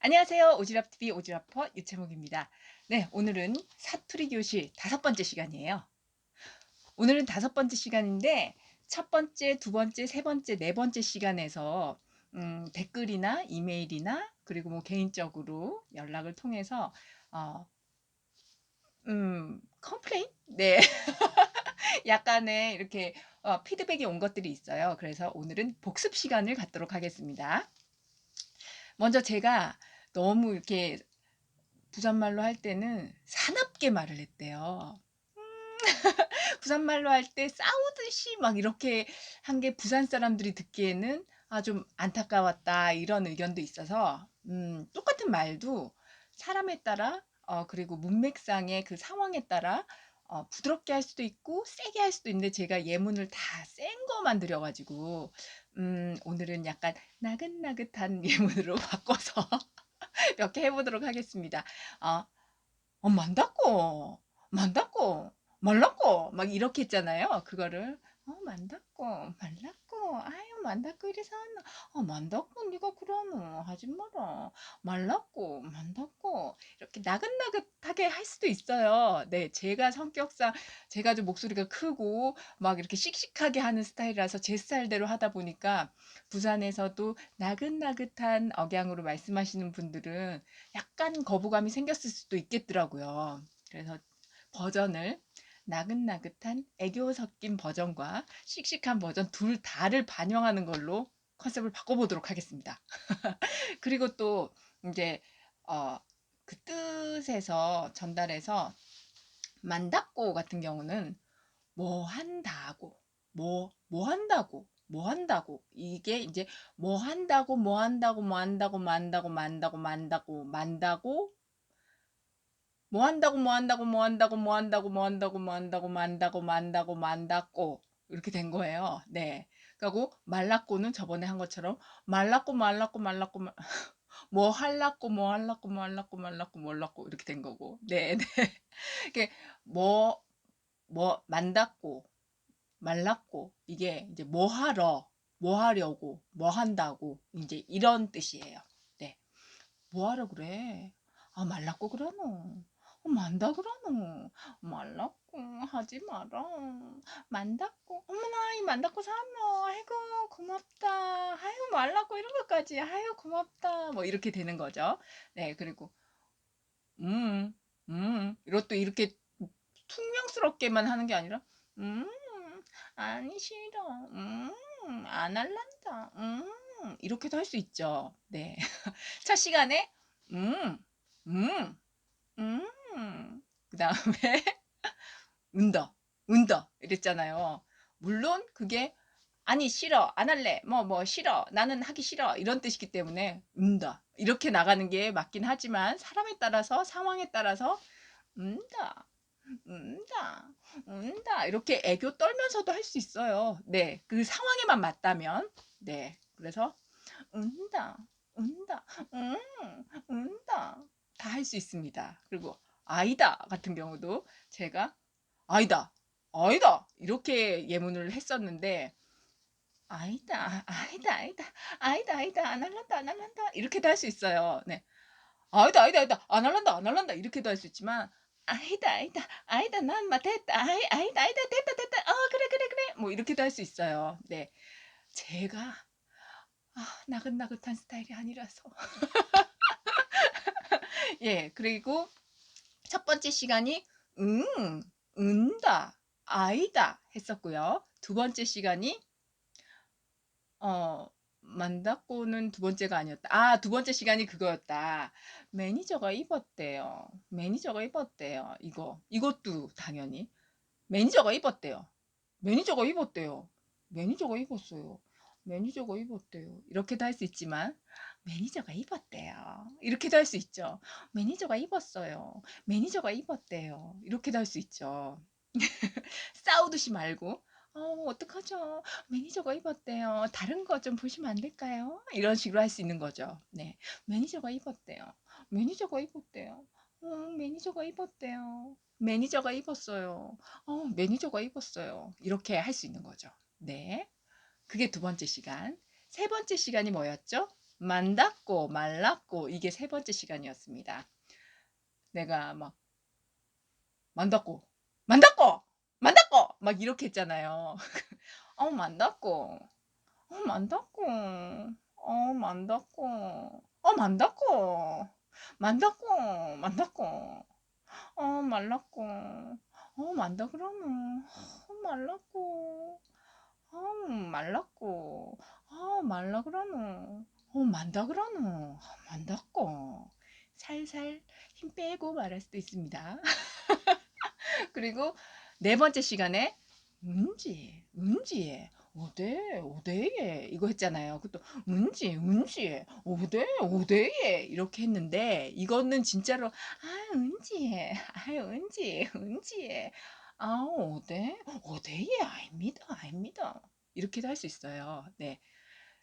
안녕하세요. 오지랖TV 오지랖퍼 유채목입니다. 네, 오늘은 사투리 교실 다섯 번째 시간이에요. 오늘은 다섯 번째 시간인데 첫 번째, 두 번째, 세 번째, 네 번째 시간에서 음, 댓글이나 이메일이나 그리고 뭐 개인적으로 연락을 통해서 어, 음, 컴플레인? 네. 약간의 이렇게 어, 피드백이 온 것들이 있어요. 그래서 오늘은 복습 시간을 갖도록 하겠습니다. 먼저 제가 너무 이렇게 부산말로 할 때는 사납게 말을 했대요. 음, 부산말로 할 때 싸우듯이 막 이렇게 한 게 부산 사람들이 듣기에는 아, 좀 안타까웠다 이런 의견도 있어서 음, 똑같은 말도 사람에 따라 어, 그리고 문맥상의 그 상황에 따라 어, 부드럽게 할 수도 있고 세게 할 수도 있는데 제가 예문을 다 센 거만 드려가지고 음, 오늘은 약간 나긋나긋한 예문으로 바꿔서 몇 개 해보도록 하겠습니다. 어, 어 만다고, 만다고, 말랐고, 막 이렇게 했잖아요. 그거를 어 만다고, 말랐고, 아유 하나, 어 만다고 네가 그러노 하지 마라. 말랐고, 만다고 이렇게 나긋나긋하게 할 수도 있어요. 네, 제가 성격상 제가 좀 목소리가 크고 막 이렇게 씩씩하게 하는 스타일이라서 제 스타일대로 하다 보니까 부산에서도 나긋나긋한 억양으로 말씀하시는 분들은 약간 거부감이 생겼을 수도 있겠더라고요. 그래서 버전을 나긋나긋한 애교 섞인 버전과 씩씩한 버전 둘 다를 반영하는 걸로 컨셉을 바꿔보도록 하겠습니다. 그리고 또 이제 어, 그 뜻에서 전달해서 만다고 같은 경우는 뭐 한다고 뭐뭐 한다고 뭐 한다고 이게 이제 뭐 한다고 뭐 한다고 뭐 한다고 만다고 만다고 만다고 만다고 뭐 한다고 뭐 한다고 뭐 한다고 뭐 한다고 뭐 한다고 뭐 한다고 만다고 만다고 만다고 이렇게 된 거예요. 네. 그리고 말랐고는 저번에 한 것처럼 말랐고 말랐고 말랐고 뭐 할랐고 뭐 할랐고 뭐 할랐고 말랐고 몰랐고 이렇게 된 거고. 네, 네. 이게 뭐 뭐 만났고 말랐고 이게 이제 뭐 하러 뭐 하려고 뭐 한다고 이제 이런 뜻이에요. 네. 뭐 하러 그래? 아 말랐고 그러노. 만다 그러노. 말랐고 하지 마라. 만다고 어머나 이 만다고 사모 아이고 고맙다. 아이고 말랐고 이런 것까지 아이고 고맙다. 뭐 이렇게 되는 거죠. 네 그리고 음, 음 이것도 이렇게 퉁명스럽게만 하는 게 아니라 음 아니 싫어. 음안 할란다. 음 이렇게도 할 수 있죠. 네. 첫 시간에 음, 음, 음그 다음에 운다, 운다 이랬잖아요. 물론 그게 아니 싫어 안 할래 뭐뭐 뭐 싫어 나는 하기 싫어 이런 뜻이기 때문에 운다 이렇게 나가는 게 맞긴 하지만 사람에 따라서 상황에 따라서 운다 운다 운다 이렇게 애교 떨면서도 할 수 있어요. 네 그 상황에만 맞다면. 네 그래서 운다 운다 음 운다 다 할 수 있습니다. 그리고 아이다 같은 경우도 제가 아이다 아이다 이렇게 예문을 했었는데 아이다 아이다 아이다 아이다 아이다 안 할란다 안 할란다 이렇게도 할 수 있어요. 네. 아이다 아이다 아이다 안 할란다 안 할란다 이렇게도 할 수 있지만 아이다 아이다 아이다 난마 됐다 아이, 아이다 아이다 됐다 됐다 어 그래 그래 그래 뭐 이렇게도 할 수 있어요. 네. 제가 아, 나긋나긋한 스타일이 아니라서. 예 그리고 첫 번째 시간이 응, 은다, 아이다 했었고요. 두 번째 시간이 어, 만다고는 두 번째가 아니었다. 아, 두 번째 시간이 그거였다. 매니저가 입었대요. 매니저가 입었대요. 이거. 이것도 당연히. 매니저가 입었대요. 매니저가 입었대요. 매니저가 입었어요. 매니저가 입었대요. 이렇게도 할 수 있지만 매니저가 입었대요. 이렇게도 할 수 있죠. 매니저가 입었어요. 매니저가 입었대요. 이렇게도 할 수 있죠. 싸우듯이 말고 어, 어떡하죠? 매니저가 입었대요. 다른 거 좀 보시면 안 될까요? 이런 식으로 할 수 있는 거죠. 네. 매니저가 입었대요. 매니저가 입었대요. 어, 매니저가 입었대요. 매니저가 입었어요. 어, 매니저가 입었어요. 이렇게 할 수 있는 거죠. 네. 그게 두 번째 시간. 세 번째 시간이 뭐였죠? 만났고 말랐고 이게 세 번째 시간이었습니다. 내가 막 만났고 만났고 만났고 막 이렇게 했잖아요. 어 만났고 어 만났고 어 만났고 어 만났고 만났고 만났고 어 말랐고 어 만다 그러노 어 말랐고 어 말랐고 어 말라 그러노 어 만다 그러노 어, 만났고 살살 힘 빼고 말할 수도 있습니다. 그리고 네 번째 시간에 은지, 은지에, 오대, 오대에 이거 했잖아요. 그것도 은지, 은지에, 오대, 오대에 이렇게 했는데 이거는 진짜로 아 은지에, 아 은지, 은지에, 아 오대, 오대에 아닙니다, 아닙니다. 이렇게도 할 수 있어요. 네.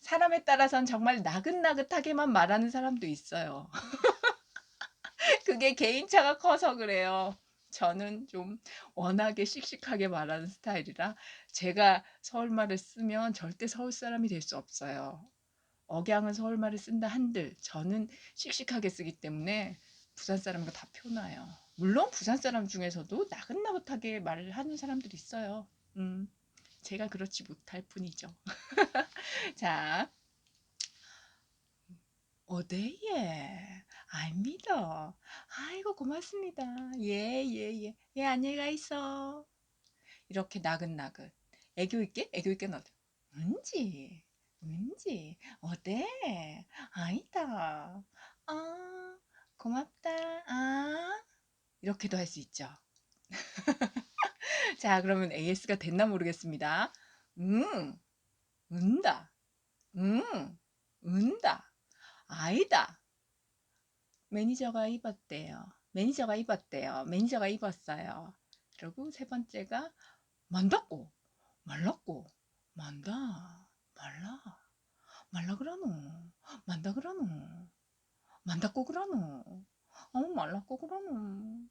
사람에 따라선 정말 나긋나긋하게만 말하는 사람도 있어요. 그게 개인차가 커서 그래요. 저는 좀 워낙에 씩씩하게 말하는 스타일이라 제가 서울말을 쓰면 절대 서울 사람이 될 수 없어요. 억양은 서울말을 쓴다 한들 저는 씩씩하게 쓰기 때문에 부산 사람과 다 표나요. 물론 부산 사람 중에서도 나긋나긋하게 말을 하는 사람들이 있어요. 음, 제가 그렇지 못할 뿐이죠. 자, 어데예. 아닙니다. 아이고 고맙습니다. 예, 예, 예. 예, 안녕히 가 있어. 이렇게 나긋나긋. 애교 있게? 애교 있게 넣어. 은지, 은지, 어때? 아니다. 아, 고맙다. 아, 이렇게도 할 수 있죠. 자, 그러면 AS가 됐나 모르겠습니다. 응, 은다. 응, 은다. 아니다. 매니저가 입었대요. 매니저가 입었대요. 매니저가 입었어요. 그리고 세 번째가 만났고 말랐고 만다 말라 말라 그러노 만다 그러노 만났고 그러노 어 말랐고 그러노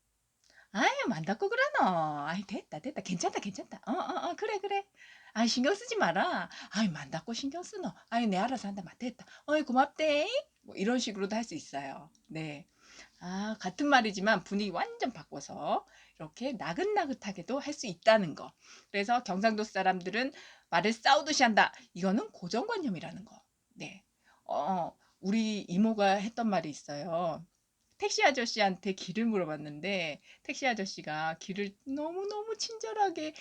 아유 만났고 그러노 아이 됐다 됐다 괜찮다 괜찮다 어어어 어, 어, 그래 그래 아이 신경 쓰지 마라 아이 만났고 신경 쓰노 아이 내 알아서 한다 맞 됐다 어이 고맙대 뭐 이런 식으로도 할 수 있어요 네. 아, 같은 말이지만 분위기 완전 바꿔서 이렇게 나긋나긋하게도 할 수 있다는 거. 그래서 경상도 사람들은 말을 싸우듯이 한다. 이거는 고정관념이라는 거. 네. 어, 우리 이모가 했던 말이 있어요. 택시 아저씨한테 길을 물어봤는데 택시 아저씨가 길을 너무너무 친절하게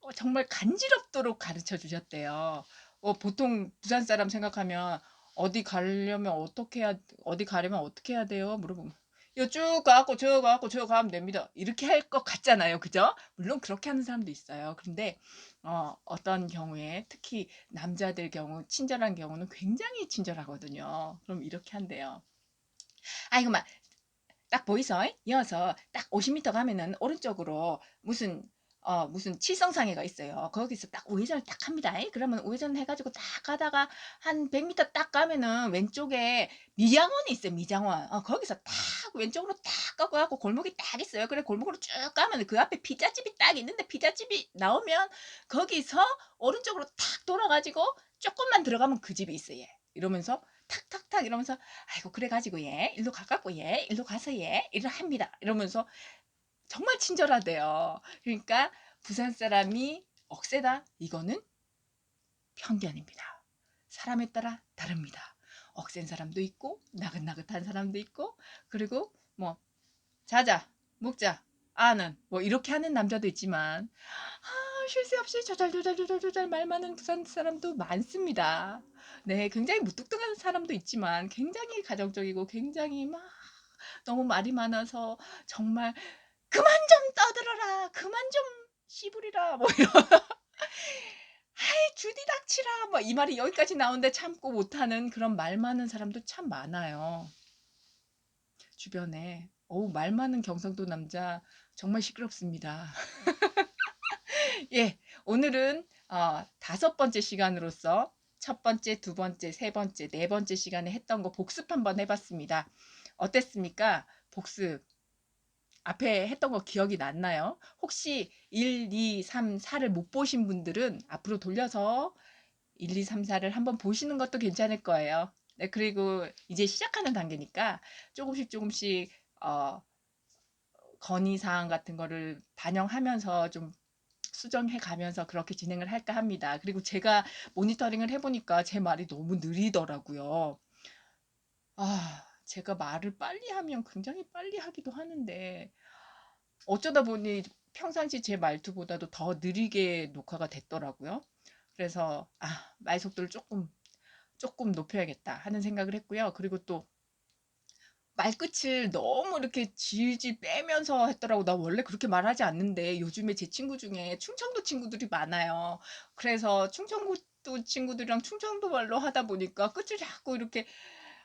어, 정말 간지럽도록 가르쳐 주셨대요. 어, 보통 부산 사람 생각하면 어디 가려면 어떻게 해야 어디 가려면 어떻게 해야 돼요? 물어보면 요쭉 가고 저 가고 저 가면 됩니다. 이렇게 할 것 같잖아요. 그죠? 물론 그렇게 하는 사람도 있어요. 그런데 어, 어떤 경우에 특히 남자들 경우 친절한 경우는 굉장히 친절하거든요. 그럼 이렇게 한대요. 아이고 막 딱 보이서 이어서 딱 50m 가면은 오른쪽으로 무슨 어, 무슨 칠성상해가 있어요. 거기서 딱 우회전을 딱 합니다. 그러면 우회전 해가지고 딱 가다가 한 100m 딱 가면은 왼쪽에 미장원이 있어요. 미장원. 어, 거기서 딱 왼쪽으로 딱 꺾어갖고 골목이 딱 있어요. 그래 골목으로 쭉 가면 그 앞에 피자집이 딱 있는데 피자집이 나오면 거기서 오른쪽으로 탁 돌아가지고 조금만 들어가면 그 집이 있어요. 얘. 이러면서 탁탁탁 이러면서 아이고 그래 가지고 얘 일로 가깝고 얘 일로 가서 얘 일을 합니다. 이러면서 정말 친절하대요. 그러니까 부산 사람이 억세다. 이거는 편견입니다. 사람에 따라 다릅니다. 억센 사람도 있고 나긋나긋한 사람도 있고 그리고 뭐 자자 먹자 아는 뭐 이렇게 하는 남자도 있지만 아, 쉴 새 없이 조잘조잘조잘조잘 말 많은 부산 사람도 많습니다. 네, 굉장히 무뚝뚝한 사람도 있지만 굉장히 가정적이고 굉장히 막 너무 말이 많아서 정말 그만 좀 떠들어라. 그만 좀 씨부리라. 뭐 이런. 아이 주디 닥치라. 뭐 이 말이 여기까지 나오는데 참고 못하는 그런 말 많은 사람도 참 많아요. 주변에. 어우 말 많은 경상도 남자 정말 시끄럽습니다. 예, 오늘은 어, 다섯 번째 시간으로서 첫 번째, 두 번째, 세 번째, 네 번째 시간에 했던 거 복습 한번 해봤습니다. 어땠습니까? 복습. 앞에 했던 거 기억이 났나요? 혹시 1, 2, 3, 4를 못 보신 분들은 앞으로 돌려서 1, 2, 3, 4를 한번 보시는 것도 괜찮을 거예요. 네, 그리고 이제 시작하는 단계니까 조금씩 조금씩 어, 건의사항 같은 거를 반영하면서 좀 수정해 가면서 그렇게 진행을 할까 합니다. 그리고 제가 모니터링을 해보니까 제 말이 너무 느리더라고요. 아, 제가 말을 빨리 하면 굉장히 빨리 하기도 하는데 어쩌다 보니 평상시 제 말투보다도 더 느리게 녹화가 됐더라고요. 그래서 아, 말 속도를 조금 조금 높여야겠다 하는 생각을 했고요. 그리고 또 말끝을 너무 이렇게 질질 빼면서 했더라고. 나 원래 그렇게 말하지 않는데 요즘에 제 친구 중에 충청도 친구들이 많아요. 그래서 충청도 친구들이랑 충청도 말로 하다 보니까 끝을 자꾸 이렇게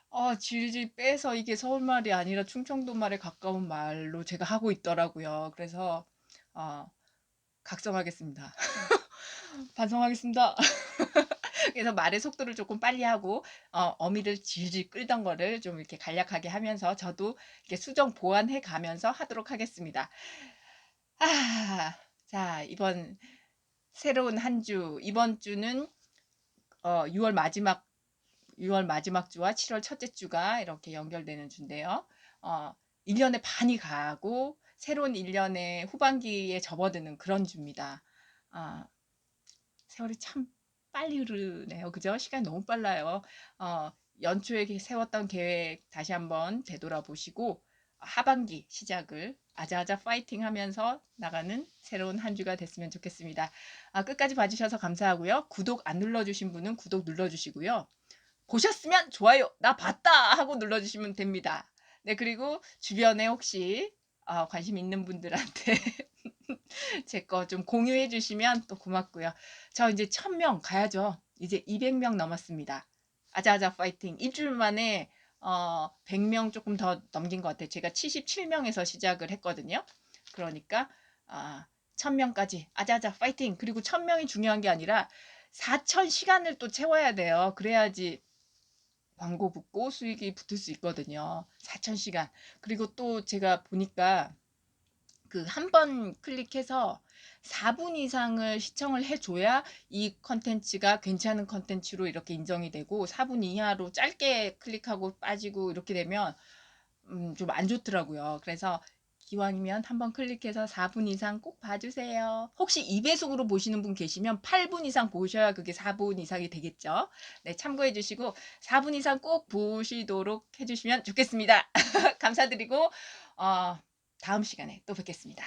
어, 질질 빼서 이게 서울 말이 아니라 충청도 말에 가까운 말로 제가 하고 있더라고요. 그래서 어, 각성하겠습니다. 반성하겠습니다. 그래서 말의 속도를 조금 빨리 하고 어, 어미를 질질 끌던 거를 좀 이렇게 간략하게 하면서 저도 이렇게 수정 보완해 가면서 하도록 하겠습니다. 아, 자, 이번 새로운 한 주, 이번 주는 어, 6월 마지막 6월 마지막 주와 7월 첫째 주가 이렇게 연결되는 주인데요. 어, 1년의 반이 가고 새로운 1년의 후반기에 접어드는 그런 주입니다. 아, 세월이 참 빨리 흐르네요. 그죠? 시간이 너무 빨라요. 어, 연초에 세웠던 계획 다시 한번 되돌아보시고 하반기 시작을 아자아자 파이팅 하면서 나가는 새로운 한 주가 됐으면 좋겠습니다. 아, 끝까지 봐주셔서 감사하고요. 구독 안 눌러주신 분은 구독 눌러주시고요. 보셨으면 좋아요, 나 봤다 하고 눌러주시면 됩니다. 네, 그리고 주변에 혹시 어, 관심 있는 분들한테 제 거 좀 공유해 주시면 또 고맙고요. 저 이제 1000명 가야죠. 이제 200명 넘었습니다. 아자아자 파이팅. 일주일 만에 어, 100명 조금 더 넘긴 것 같아요. 제가 77명에서 시작을 했거든요. 그러니까 아, 1000명까지 아자아자 파이팅. 그리고 1000명이 중요한 게 아니라 4000 시간을 또 채워야 돼요. 그래야지 광고 붙고 수익이 붙을 수 있거든요. 4,000시간. 그리고 또 제가 보니까 그 한 번 클릭해서 4분 이상을 시청을 해줘야 이 컨텐츠가 괜찮은 컨텐츠로 이렇게 인정이 되고 4분 이하로 짧게 클릭하고 빠지고 이렇게 되면 음, 좀 안 좋더라고요. 그래서 기왕이면 한번 클릭해서 4분 이상 꼭 봐주세요. 혹시 2배속으로 보시는 분 계시면 8분 이상 보셔야 그게 4분 이상이 되겠죠. 네, 참고해 주시고 4분 이상 꼭 보시도록 해주시면 좋겠습니다. 감사드리고 어, 다음 시간에 또 뵙겠습니다.